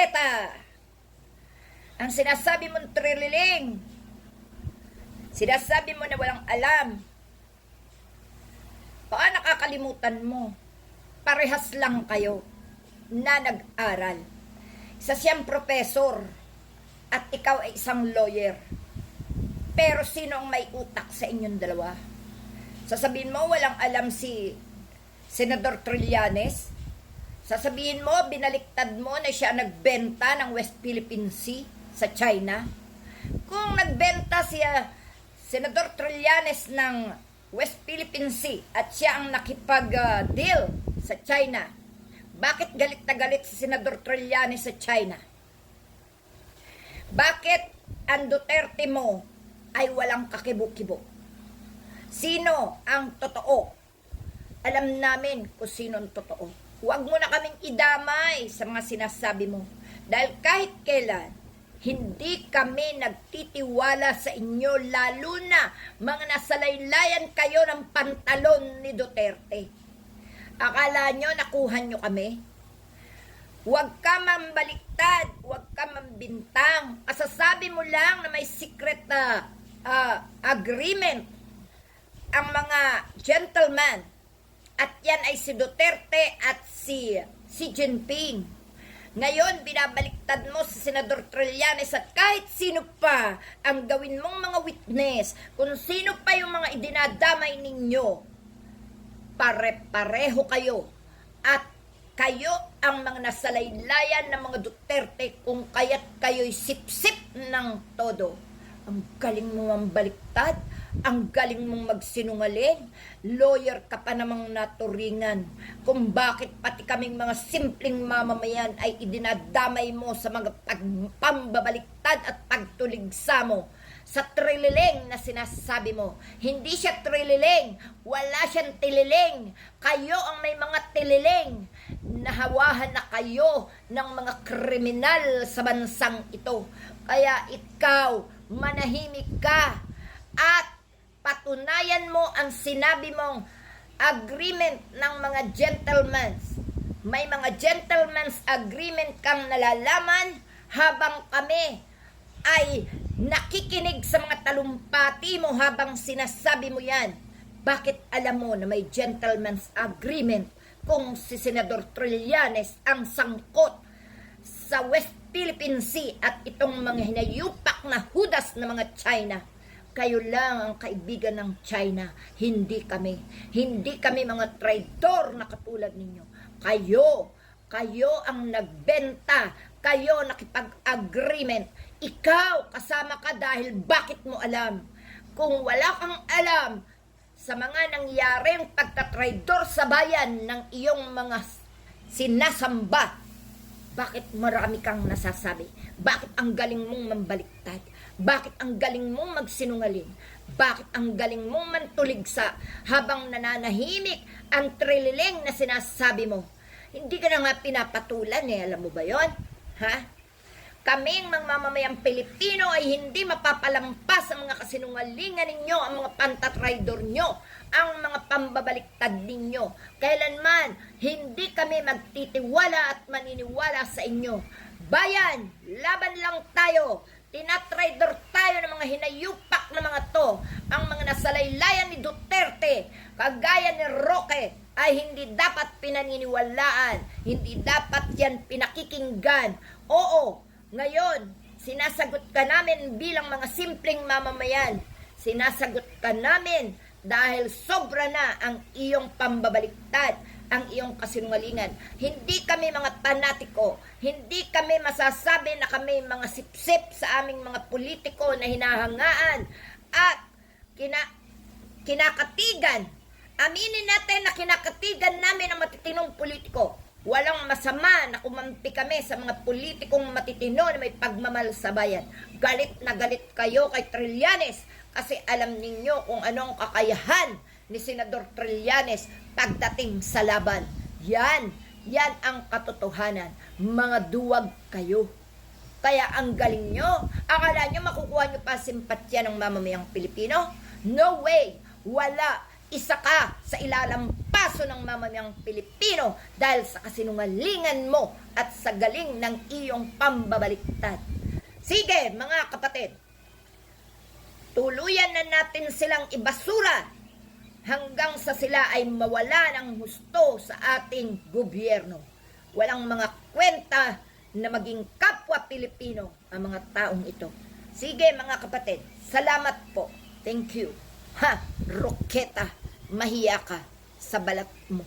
Marqueta. Ang sinasabi mong trililing. Sinasabi mo na walang alam. Baka nakakalimutan mo. Parehas lang kayo na nag-aral. Isa siyang profesor at ikaw ay isang lawyer. Pero sino ang may utak sa inyong dalawa? Sasabihin mo walang alam si Senador Trillanes? Sasabihin mo, binaliktad mo na siya nagbenta ng West Philippine Sea sa China? Kung nagbenta siya, Senador Trillanes ng West Philippine Sea at siya ang nakipag-deal sa China, bakit galit na galit si Senador Trillanes sa China? Bakit ang Duterte mo ay walang kakibo-kibo? Sino ang totoo? Alam namin kung sino ang totoo. Huwag mo na kaming idamay sa mga sinasabi mo. Dahil kahit kailan, hindi kami nagtitiwala sa inyo, lalo na mga nasalaylayan kayo ng pantalon ni Duterte. Akala nyo nakuha nyo kami? Huwag ka mambaliktad, huwag ka mambintang. Kasasabi mo lang na may secret na ah, agreement ang mga gentleman at yan ay si Duterte at si si Jinping. Ngayon, binabaliktad mo si Senador Trillanes at kahit sino pa ang gawin mong mga witness, kung sino pa yung mga idinadamay ninyo, pare-pareho kayo. At kayo ang mga nasalaylayan ng mga Duterte kung kaya't kayo'y sip-sip ng todo. Ang galing mo ang baliktad, ang galing mong magsinungaling, lawyer ka pa namang naturingan kung bakit pati kaming mga simpleng mamamayan ay idinadamay mo sa mga pagpambabaliktad at pagtuligsa mo sa trililing na sinasabi mo. Hindi siya trililing, wala siyang tililing. Kayo ang may mga tililing. Nahawahan na kayo ng mga kriminal sa bansang ito. Kaya ikaw, manahimik ka at patunayan mo ang sinabi mong agreement ng mga gentlemen. May mga gentleman's agreement kang nalalaman habang kami ay nakikinig sa mga talumpati mo habang sinasabi mo yan. Bakit alam mo na may gentleman's agreement kung si Senador Trillanes ang sangkot sa West Philippine Sea at itong mga hinayupak na hudas ng mga China? Kayo lang ang kaibigan ng China, hindi kami. Hindi kami mga traitor na katulad ninyo. Kayo, kayo ang nagbenta, kayo nakipag-agreement. Ikaw, kasama ka dahil bakit mo alam? Kung wala kang alam sa mga nangyaring pagtatraidor sa bayan ng iyong mga sinasamba, bakit marami kang nasasabi? Bakit ang galing mong mambaliktad? Bakit ang galing mong magsinungaling? Bakit ang galing mong mantuligsa habang nananahimik ang trililing na sinasabi mo? Hindi ka na nga pinapatulan eh, alam mo ba yon? Ha? Kaming mga mamamayang Pilipino ay hindi mapapalampas ang mga kasinungalingan ninyo, ang mga pantatraidor nyo, ang mga pambabaliktad ninyo. Kailanman, hindi kami magtitiwala at maniniwala sa inyo. Bayan, laban lang tayo. Tinatraidor tayo ng mga hinayupak na mga to. Ang mga nasalaylayan ni Duterte, kagaya ni Roque, ay hindi dapat pinaniniwalaan. Hindi dapat yan pinakikinggan. Oo, ngayon, sinasagot ka namin bilang mga simpleng mamamayan. Sinasagot ka namin dahil sobra na ang iyong pambabaliktad, ang iyong kasinungalingan. Hindi kami mga panatiko, hindi kami masasabi na kami mga sipsip sa aming mga politiko na hinahangaan at kina, kinakatigan. Aminin natin na kinakatigan namin ang matitinong politiko. Walang masama na kumampi kami sa mga politikong matitino na may pagmamahal. Galit na galit kayo kay Trillanes kasi alam ninyo kung anong kakayahan ni Senador Trillanes pagdating sa laban. Yan, yan ang katotohanan. Mga duwag kayo. Kaya ang galing nyo. Akala nyo makukuha nyo pa simpatya ng mamamayang Pilipino? No way! Wala! Isa ka sa ilalampaso ng mamamayang Pilipino dahil sa kasinungalingan mo at sa galing ng iyong pambabaliktad. Sige, mga kapatid, tuluyan na natin silang ibasura hanggang sa sila ay mawala ng husto sa ating gobyerno. Walang mga kwenta na maging kapwa Pilipino ang mga taong ito. Sige mga kapatid, salamat po. Thank you. Ha, Roketa, mahiya ka sa balat mo.